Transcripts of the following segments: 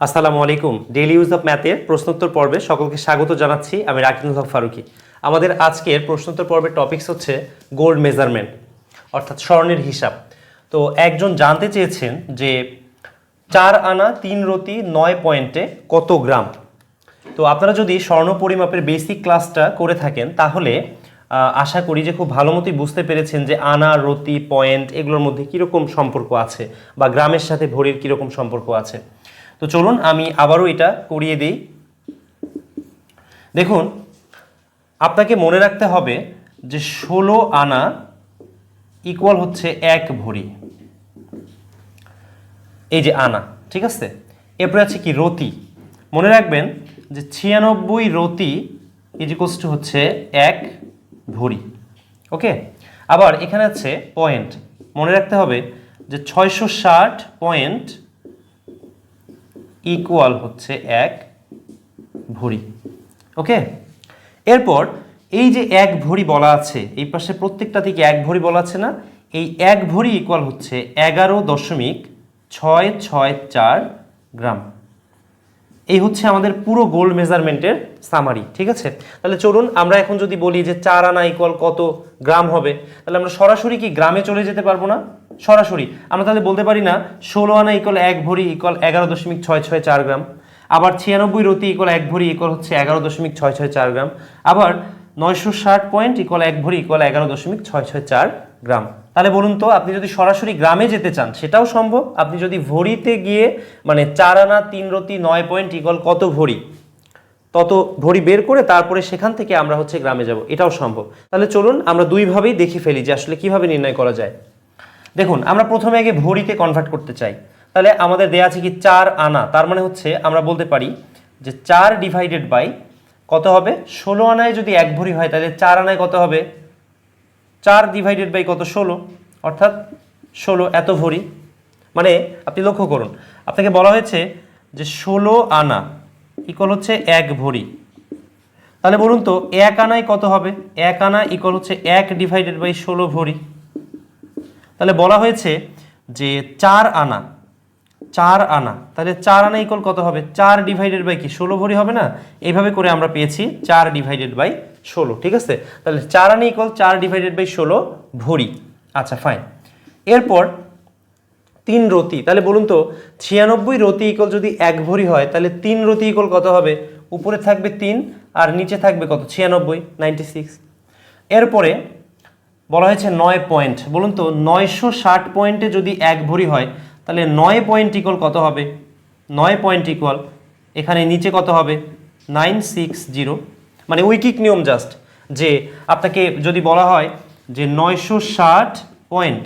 আসসালামু আলাইকুম। Daily use of ম্যাথের প্রশ্নোত্তর পর্বে সকলকে স্বাগত জানাচ্ছি। আমি রাকিনুল হক ফারুকি। আমাদের আজকের প্রশ্নোত্তর পর্বের টপিকস হচ্ছে গোল্ড মেজারমেন্ট অর্থাৎ স্বর্ণের হিসাব। তো একজন জানতে চেয়েছেন যে চার আনা তিন রতি নয় পয়েন্টে কত গ্রাম? তো আপনারা যদি স্বর্ণ পরিমাপের বেসিক ক্লাসটা করে থাকেন, তাহলে আশা করি যে খুব ভালো মতোই বুঝতে পেরেছেন যে আনা, রতি, পয়েন্ট, এগুলোর মধ্যে কীরকম সম্পর্ক আছে বা গ্রামের সাথে ভরির কীরকম সম্পর্ক আছে। তো চলুন আমি আবারও এটা করিয়ে দিই। দেখুন, আপনাকে মনে রাখতে হবে যে ষোলো আনা ইকুয়াল হচ্ছে এক ভরি। এই যে আনা, ঠিক আছে? এরপরে আছে কি রতি? মনে রাখবেন যে ছিয়ানব্বই রতি ইজিকোস টু হচ্ছে এক ভরি, ওকে? আবার এখানে আছে পয়েন্ট মনে রাখতে হবে যে ছয়শো ষাট পয়েন্ট ইকুয়াল হচ্ছে এক ভরি ওকে এরপর এই যে এক ভরি বলা আছে, এই পাশে প্রত্যেকটা থেকে এক ভরি বলা আছে না? এই এক ভরি ইকুয়াল হচ্ছে এগারো দশমিক ছয় ছয় চার গ্রাম। এই হচ্ছে আমাদের পুরো গোল্ড মেজারমেন্টের সামারি ঠিক আছে? তাহলে চলুন, আমরা এখন যদি বলি যে চার আনা ইকুয়াল কত গ্রাম হবে, তাহলে আমরা সরাসরি কি গ্রামে চলে যেতে পারব না? সরাসরি। আমরা তাহলে বলতে পারি না, ষোলো আনা ইকুয়াল এক ভরি ইকুয়াল এগারো দশমিক ছয় ছয় চার গ্রাম, আবার ছিয়ানব্বই রতি ইকুয়াল এক ভরি ইকুয়াল হচ্ছে এগারো দশমিক ছয় ছয় চার গ্রাম, আবার নয়শো ষাট পয়েন্ট ইকুয়াল এক ভরি ইকুয়াল এগারো দশমিক ছয় ছয় চার গ্রাম। তাহলে বলুন তো, আপনি যদি সরাসরি গ্রামে যেতে চান, সেটাও সম্ভব? আপনি যদি ভরিতে গিয়ে মানে চার আনা, তিন রতি, নয় পয়েন্ট ইকুয়াল কত ভরি, তত ভরি বের করে তারপরে সেখান থেকে আমরা হচ্ছে গ্রামে যাব, এটাও সম্ভব। তাহলে চলুন, আমরা দুইভাবেই দেখে ফেলি যে আসলে কীভাবে নির্ণয় করা যায়। দেখুন, আমরা প্রথমে আগে ভরিতে কনভার্ট করতে চাই। তাহলে আমাদের দেয়া আছে কি চার আনা, তার মানে হচ্ছে আমরা বলতে পারি যে চার ডিভাইডেড বাই কত হবে? ষোলো আনায় যদি এক ভরি হয়, তাহলে চার আনায় কত হবে? চার ডিভাইডেড বাই কত? ষোলো। অর্থাৎ ষোলো এত ভরি। মানে আপনি লক্ষ্য করুন, আপনাকে বলা হয়েছে যে ষোলো আনা ইকল হচ্ছে এক ভরি। তাহলে বলুন তো, এক আনায় কত হবে? এক আনা ইকল হচ্ছে এক ডিভাইডেড বাই ষোলো ভরি। তাহলে বলা হয়েছে যে চার আনা চার আনা, তাহলে চার আনা ইকল কত হবে? চার ডিভাইডেড বাই কি? ষোলো ভরি হবে না? এইভাবে করে আমরা পেয়েছি চার ডিভাইডেড বাই ষোলো, ঠিক আছে? তাহলে চার আনা ইকুয়াল চার ডিভাইডেড বাই ষোলো, ভরি। আচ্ছা ফাইন এরপর তিন রতি, তাহলে বলুন তো, ছিয়ানব্বই রতি ইকল যদি এক ভরি হয়, তাহলে তিন রতি ইকল কত হবে? উপরে থাকবে তিন, আর নিচে থাকবে কত? ছিয়ানব্বই নাইনটি সিক্স এরপরে বলা হয়েছে নয় পয়েন্ট বলুন তো, নয়শো ষাট পয়েন্টে যদি এক ভরি হয়, তাহলে নয় পয়েন্ট ইকল কত হবে? নয় পয়েন্ট ইকুয়াল এখানে নিচে কত হবে? নাইন সিক্স জিরো মানে উইকিক নিয়ম জাস্ট, যে আপনাকে যদি বলা হয় যে নয়শো ষাট পয়েন্ট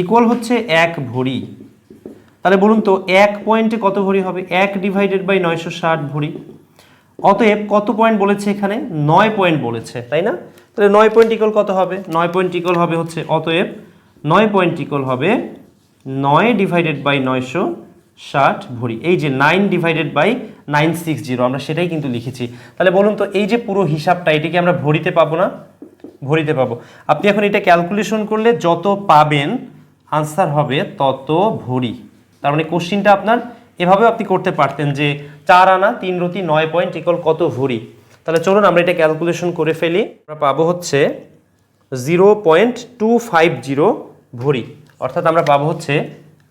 ইকুয়াল হচ্ছে এক ভরি, তাহলে বলুন তো এক পয়েন্টে কত ভরি হবে? এক ডিভাইডেড বাই নয়শো ষাট ভরি। অতএব কত পয়েন্ট বলেছে এখানে? নয় পয়েন্ট বলেছে, তাই না? তাহলে নয় পয়েন্ট ইকল কত হবে? নয় পয়েন্ট ইকল হবে হচ্ছে অতএব নয় পয়েন্ট ইকল হবে নয় ডিভাইডেড বাই নয়শো ষাট ভরি। এই যে nine divided by nine six zero, আমরা সেটাই কিন্তু লিখেছি। তাহলে বলুন তো, এই যে পুরো হিসাবটা, এটাকে আমরা ভরিতে পাবো না? ভরিতে পাবো। আপনি এখন এটা ক্যালকুলেশন করলে যত পাবেন আনসার হবে তত ভরি। তার মানে কোশ্চিনটা আপনার এভাবেও আপনি করতে পারতেন যে চার আনা, তিন রতি, নয় পয়েন্ট ইকল কত ভরি। তাহলে চলুন, আমরা এটা ক্যালকুলেশন করে ফেলি। আমরা পাবো হচ্ছে zero point two five zero ভরি। অর্থাৎ আমরা পাবো হচ্ছে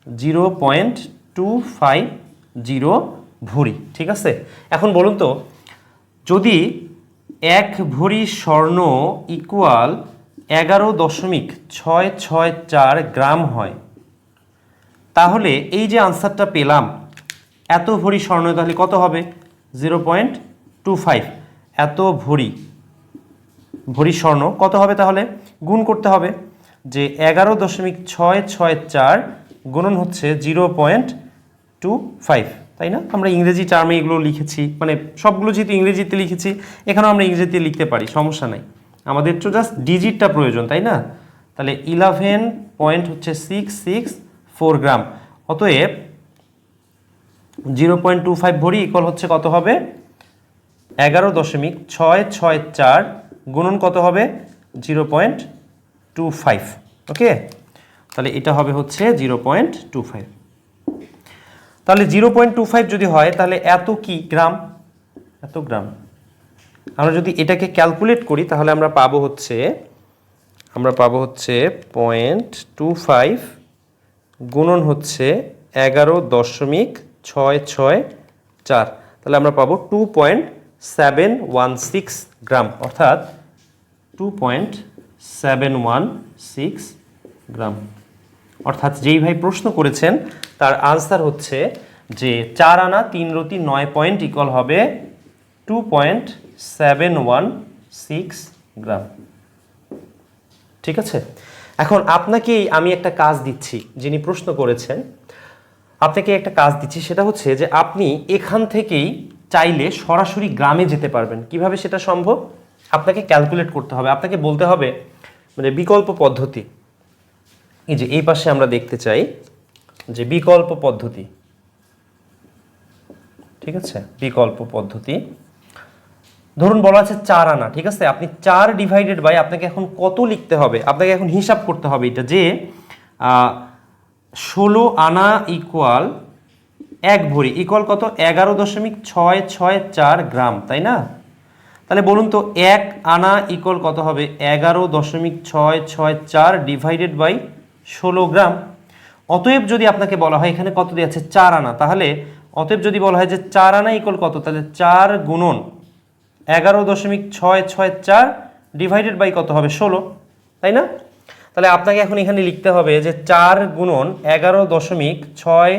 zero point two five zero ভরি ঠিক আছে? এখন বলুন তো, যদি এক ভরি স্বর্ণ ইকুয়াল এগারো দশমিক ছয় ছয় চার গ্রাম হয়, তাহলে এই যে আনসারটা পেলাম, এত ভরি স্বর্ণ তাহলে কত হবে? Zero point two five. এত ভরি ভরি স্বর্ণ, কত হবে তাহলে? গুণ করতে হবে যে এগারো দশমিক ছয় ছয় চার গুণন হচ্ছে জিরো পয়েন্ট টু ফাইভ। তাই না? আমরা ইংরেজি টার্মে এগুলো লিখেছি মানে সবগুলো যেহেতু ইংরেজিতে লিখেছি, এখানেও আমরা ইংরেজিতে লিখতে পারি, সমস্যা নাই। আমাদের তো জাস্ট ডিজিটটা প্রয়োজন, তাই না? তাহলে ইলেভেন পয়েন্ট হচ্ছে সিক্স সিক্স ফোর গ্রাম অতএব জিরো পয়েন্ট টু ফাইভ ভরি ইকুয়াল হচ্ছে কত হবে? এগারো দশমিক ছয় ছয় চার গুণন কত হবে? Zero point two five okay তাহলে এটা হবে হচ্ছে জিরো পয়েন্ট টু ফাইভ তাহলে জিরো পয়েন্ট টু ফাইভ যদি হয়, তাহলে এত কি গ্রাম? এত গ্রাম। আমরা যদি এটাকে ক্যালকুলেট করি, তাহলে আমরা পাবো হচ্ছে, আমরা পাবো হচ্ছে পয়েন্ট টু ফাইভ গুণন হচ্ছে এগারো দশমিক ছয় ছয় চার। তাহলে আমরা পাবো two point seven one six gram, অর্থাৎ two point seven one six gram. অর্থাৎ যেই ভাই প্রশ্ন করেছেন, তার আনসার হচ্ছে যে চার আনা তিন রতি নয় পয়েন্ট ইকল হবে two point seven one six gram ঠিক আছে? এখন আপনাকেই আমি একটা কাজ দিচ্ছি, যিনি প্রশ্ন করেছেন। আপনাকে একটা কাজ দিচ্ছি, সেটা হচ্ছে যে আপনি এখান থেকেই চাইলে সরাসরি গ্রামে যেতে পারবেন। কীভাবে সেটা সম্ভব? আপনাকে ক্যালকুলেট করতে হবে। আপনাকে বলতে হবে মানে বিকল্প পদ্ধতি। এই যে, এই পাশে আমরা দেখতে চাই যে বিকল্প পদ্ধতি। ঠিক আছে? বিকল্প পদ্ধতি। ধরুন বলা আছে চার আনা, ঠিক আছে? আপনি চার ডিভাইডেড বাই আপনাকে এখন কত লিখতে হবে? আপনাকে এখন হিসাব করতে হবে এটা যে ষোলো আনা ইকুয়াল এক ভরি ইকুয়াল কত? এগারো দশমিক ছয় ছয় চার গ্রাম, তাই না? তাহলে বলুন তো, এক আনা ইকুয়াল কত হবে? এগারো দশমিক ছয় ছয় চার ডিভাইডেড বাই ষোলো গ্রাম। অতএব যদি আপনাকে বলা হয় এখানে কত দিয়ে আছে? চার আনা। তাহলে অতএব যদি বলা হয় যে চার আনা ইকল কত? তাহলে চার গুণন এগারো দশমিক ছয় ছয় চার ডিভাইডেড বাই কত হবে? ষোলো। তাই না? তাহলে আপনাকে এখন এখানে লিখতে হবে যে চার গুণন এগারো দশমিক ছয়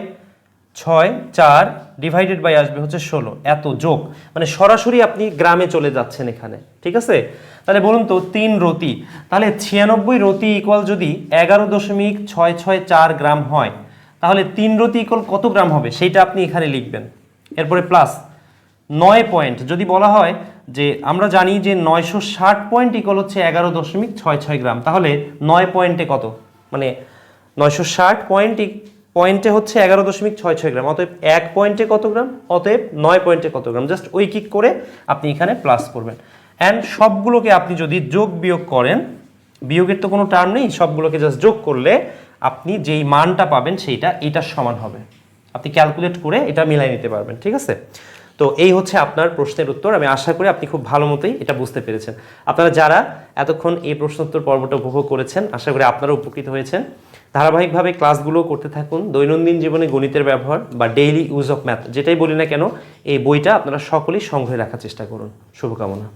ছয়, চার ডিভাইডেড বাই আসবে হচ্ছে ষোলো। এত যোগ। মানে সরাসরি আপনি গ্রামে চলে যাচ্ছেন এখানে। ঠিক আছে? তাহলে বলুন তো, তিন রতি। তাহলে ছিয়ানব্বই রতি ইকুয়াল যদি এগারো দশমিক ছয় ছয় চার গ্রাম হয়, তাহলে তিন রতি ইকুয়াল কত গ্রাম হবে? সেইটা আপনি এখানে লিখবেন। এরপরে প্লাস নয় পয়েন্ট যদি বলা হয় যে, আমরা জানি যে নয়শো ষাট পয়েন্ট ইকল হচ্ছে এগারো দশমিক ছয় ছয় গ্রাম। তাহলে নয় পয়েন্টে কত? মানে নয়শো ষাট পয়েন্ট পয়েন্টে হচ্ছে এগারো দশমিক ছয় ছয় গ্রাম, অতএব এক পয়েন্টে কত গ্রাম? অতএব নয় পয়েন্টে কত গ্রাম? জাস্ট ওই কিক করে আপনি এখানে প্লাস করবেন। অ্যান্ড সবগুলোকে আপনি যদি যোগ বিয়োগ করেন, বিয়োগের তো কোনো টার্ম নেই, সবগুলোকে জাস্ট যোগ করলে আপনি যেই মানটা পাবেন সেইটা, এটার সমান হবে। আপনি ক্যালকুলেট করে এটা মিলাই নিতে পারবেন, ঠিক আছে? তো এই হচ্ছে আপনার প্রশ্নের উত্তর। আমি আশা করি আপনি খুব ভালো মতোই এটা বুঝতে পেরেছেন। আপনারা যারা এতক্ষণ এই প্রশ্নোত্তর পর্বটা উপভোগ করেছেন, আশা করি আপনারা উপকৃত হয়েছেন। ধারাবাহিকভাবে ক্লাসগুলো করতে থাকুন। দৈনন্দিন জীবনে গণিতের ব্যবহার বা ডেইলি ইউজ অফ ম্যাথ যেটাই বলি না কেন, এই বইটা আপনারা সকলেই সংগ্রহে রাখার চেষ্টা করুন। শুভকামনা।